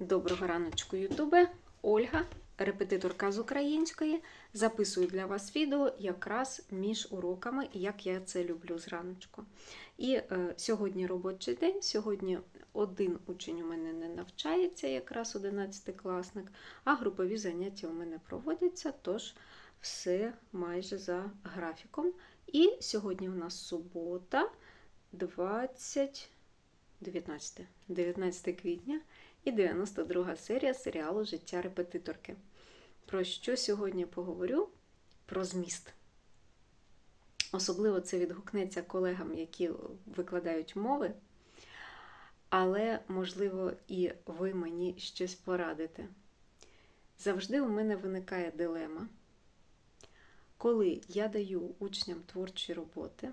Доброго раночку, Ютубе. Ольга, репетиторка з української. Записую для вас відео якраз між уроками, як я це люблю зраночку. І е, сьогодні робочий день. Сьогодні один учень у мене не навчається, якраз 11 класник, а групові заняття у мене проводяться, тож все майже за графіком. І сьогодні у нас субота, 20. 19, 19 квітня і 92 серія серіалу Життя репетиторки. Про що сьогодні поговорю? Про зміст. Особливо це відгукнеться колегам, які викладають мови, але, можливо, і ви мені щось порадите. Завжди у мене виникає дилема, коли я даю учням творчі роботи,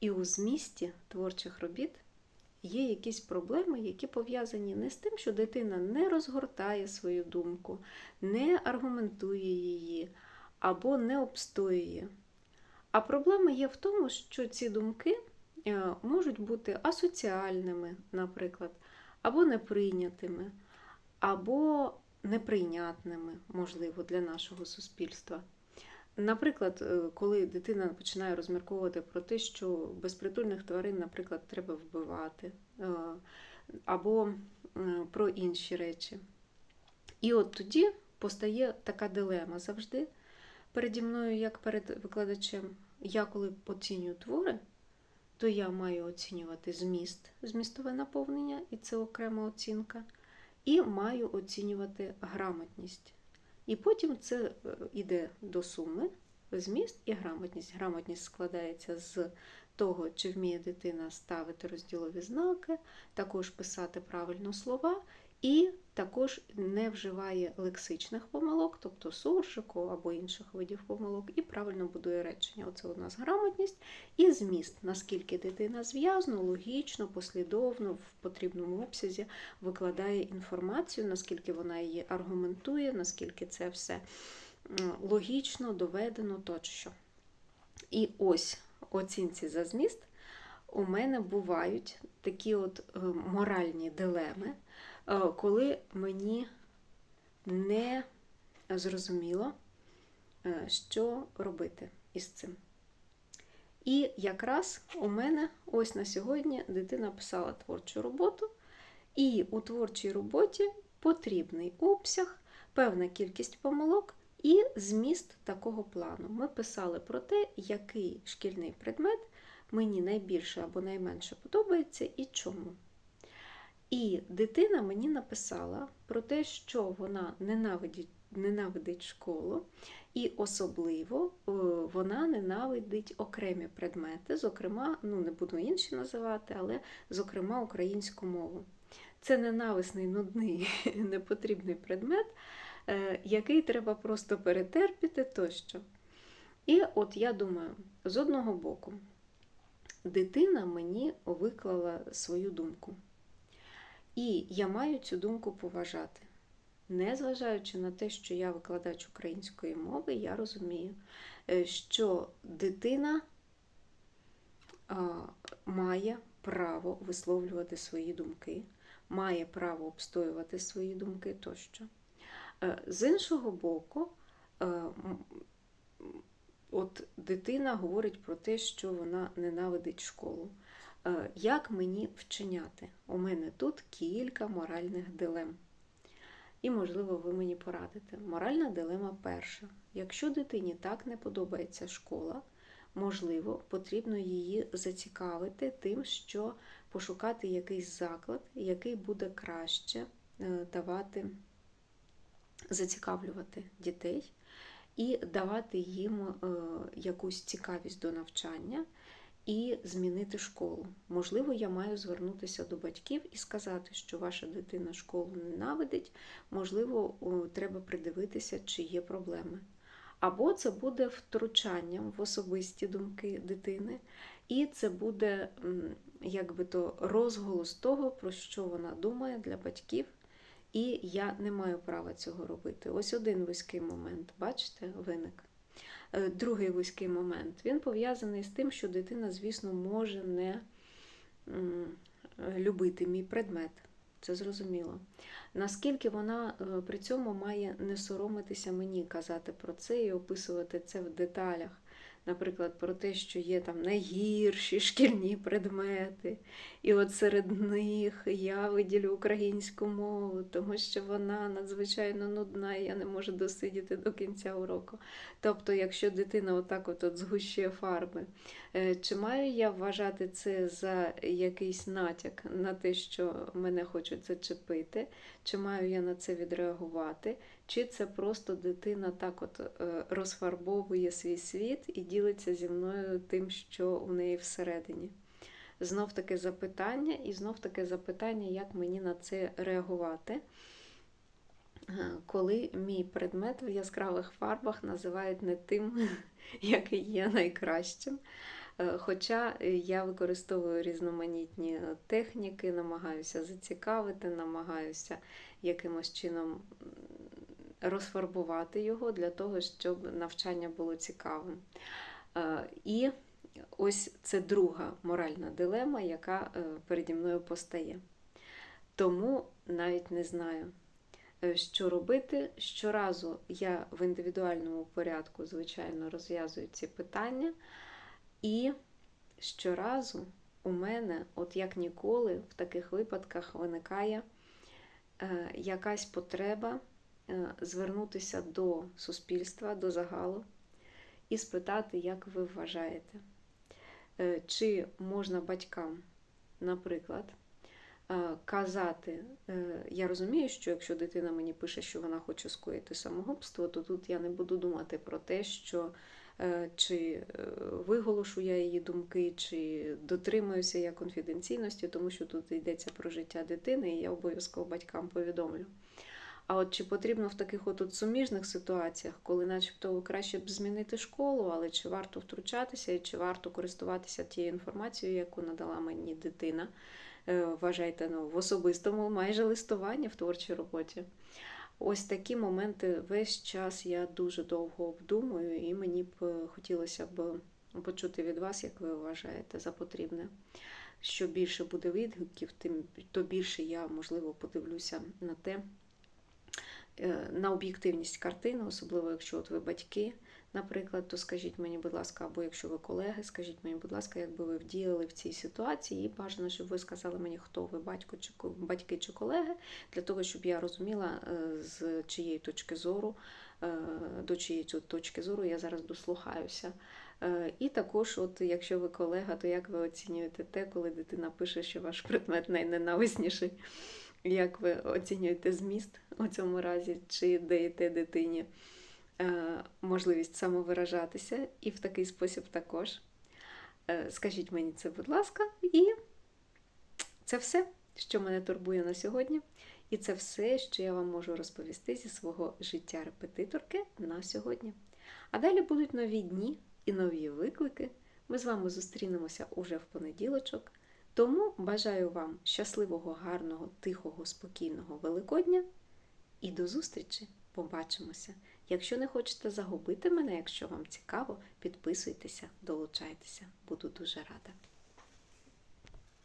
і у змісті творчих робіт є якісь проблеми, які пов'язані не з тим, що дитина не розгортає свою думку, не аргументує її або не обстоює. А проблема є в тому, що ці думки е, можуть бути асоціальними, наприклад, або неприйнятими, або неприйнятними, можливо, для нашого суспільства. Наприклад, е, коли дитина починає розмірковувати про те, що безпритульних тварин, наприклад, треба вбивати, е, або про інші речі. І от тоді постає така дилема завжди переді мною, як перед викладачем. Я коли оцінюю твори, то я маю оцінювати зміст, змістове наповнення, і це окрема оцінка, і маю оцінювати грамотність. І потім це йде до суми, зміст і грамотність. Грамотність складається з того, чи вміє дитина ставити розділові знаки, також писати правильно слова, і також не вживає лексичних помилок, тобто суржику або інших видів помилок, і правильно будує речення. Оце у нас грамотність і зміст, наскільки дитина зв'язно, логічно, послідовно, в потрібному обсязі викладає інформацію, наскільки вона її аргументує, наскільки це все логічно, доведено тощо. І ось оцінці за зміст у мене бувають такі от моральні дилеми, коли мені не зрозуміло, що робити із цим. І якраз у мене ось на сьогодні дитина писала творчу роботу, і у творчій роботі потрібний обсяг, певна кількість помилок і зміст такого плану. Ми писали про те, який шкільний предмет мені найбільше або найменше подобається і чому. І дитина мені написала про те, що вона ненавидить, ненавидить школу, і особливо вона ненавидить окремі предмети, зокрема, ну не буду інші називати, але, зокрема, українську мову. Це ненависний, нудний, непотрібний предмет, який треба просто перетерпіти тощо. І от я думаю, з одного боку, дитина мені виклала свою думку. І я маю цю думку поважати. Незважаючи на те, що я викладач української мови, я розумію, що дитина має право висловлювати свої думки, має право обстоювати свої думки тощо. З іншого боку, от дитина говорить про те, що вона ненавидить школу. Як мені вчиняти? У мене тут кілька моральних дилем. І, можливо, ви мені порадите. Моральна дилема перша. Якщо дитині так не подобається школа, можливо, потрібно її зацікавити тим, що пошукати якийсь заклад, який буде краще давати, зацікавлювати дітей і давати їм якусь цікавість до навчання і змінити школу. Можливо, я маю звернутися до батьків і сказати, що ваша дитина школу ненавидить, можливо, треба придивитися, чи є проблеми. Або це буде втручанням в особисті думки дитини, і це буде якби то розголос того, про що вона думає для батьків. І я не маю права цього робити. Ось один вузький момент, бачите, виник. Другий вузький момент. Він пов'язаний з тим, що дитина, звісно, може не любити мій предмет. це зрозуміло. Наскільки вона е, при цьому має не соромитися мені казати про це і описувати це в деталях. Наприклад, про те, що є там найгірші шкільні предмети, і от серед них я виділю українську мову, тому що вона надзвичайно нудна, і я не можу досидіти до кінця уроку. Тобто, якщо дитина отак от, згущує фарби, е, чи маю я вважати це за якийсь натяк на те, що мене хочуть зачепити, чи маю я на це відреагувати, чи це просто дитина так от е, розфарбовує свій світ і ділиться зі мною тим, що у неї всередині. Знов таке запитання, і знов таке запитання, як мені на це реагувати, е, коли мій предмет в яскравих фарбах називають не тим, який є найкращим. Е, Хоча я використовую різноманітні техніки, намагаюся зацікавити, намагаюся якимось чином розфарбувати його для того, щоб навчання було цікавим. Е, І ось це друга моральна дилема, яка е, переді мною постає. Тому навіть не знаю, е, що робити. Щоразу я в індивідуальному порядку, звичайно, розв'язую ці питання. І щоразу у мене, от як ніколи, в таких випадках виникає якась потреба звернутися до суспільства, до загалу і спитати, як ви вважаєте, е, чи можна батькам, наприклад, е, казати, е, я розумію, що якщо дитина мені пише, що вона хоче скоїти самогубство, то тут я не буду думати про те, що е, чи е, виголошу я її думки, чи дотримуюся я конфіденційності, тому що тут йдеться про життя дитини, і я обов'язково батькам повідомлю. А от чи потрібно в таких от, суміжних ситуаціях, коли начебто краще б змінити школу, але чи варто втручатися, і чи варто користуватися тією інформацією, яку надала мені дитина, Е, вважайте, ну, в особистому майже листуванні в творчій роботі. Ось такі моменти весь час я дуже довго обдумую, і мені б е, хотілося б почути від вас, як ви вважаєте за потрібне. Що більше буде відгуків, тим то більше я, можливо, подивлюся на те, на об'єктивність картини, особливо якщо от ви батьки, наприклад, то скажіть мені, будь ласка, або якщо ви колеги, скажіть мені, будь ласка, як би ви вдіяли в цій ситуації, і бажано, щоб ви сказали мені, хто ви, батько чи батьки чи колеги, для того, щоб я розуміла, е, з чиєї точки зору, е, до чиєї точки зору я зараз дослухаюся. Е, І також, от якщо ви колега, то як ви оцінюєте те, коли дитина пише, що ваш предмет найненависніший? Як ви оцінюєте зміст у цьому разі, чи даєте дитині е, можливість самовиражатися і в такий спосіб також? Е, Скажіть мені це, будь ласка, і це все, що мене турбує на сьогодні. І це все, що я вам можу розповісти зі свого життя репетиторки на сьогодні. А далі будуть нові дні і нові виклики. Ми з вами зустрінемося уже в понеділочок. Тому бажаю вам щасливого, гарного, тихого, спокійного Великодня і до зустрічі! Побачимося! Якщо не хочете загубити мене, якщо вам цікаво, підписуйтеся, долучайтеся. Буду дуже рада.